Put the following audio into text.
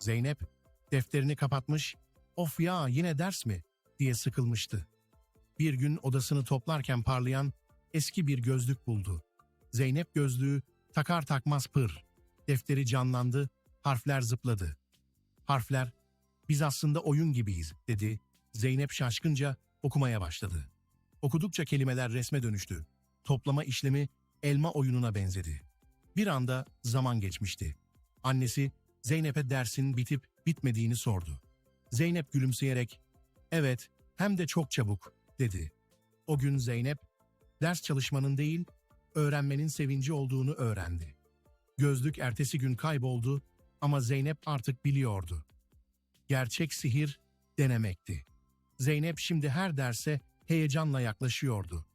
Zeynep defterini kapatmış, of ya yine ders mi diye sıkılmıştı. Bir gün odasını toplarken parlayan eski bir gözlük buldu. Zeynep gözlüğü takar takmaz pır. Defteri canlandı, harfler zıpladı. Harfler, biz aslında oyun gibiyiz dedi. Zeynep şaşkınca okumaya başladı. Okudukça kelimeler resme dönüştü. Toplama işlemi elma oyununa benzedi. Bir anda zaman geçmişti. Annesi Zeynep'e dersin bitip bitmediğini sordu. Zeynep gülümseyerek, evet hem de çok çabuk dedi. O gün Zeynep, ders çalışmanın değil, öğrenmenin sevinci olduğunu öğrendi. Gözlük ertesi gün kayboldu ama Zeynep artık biliyordu. Gerçek sihir denemekti. Zeynep şimdi her derse heyecanla yaklaşıyordu.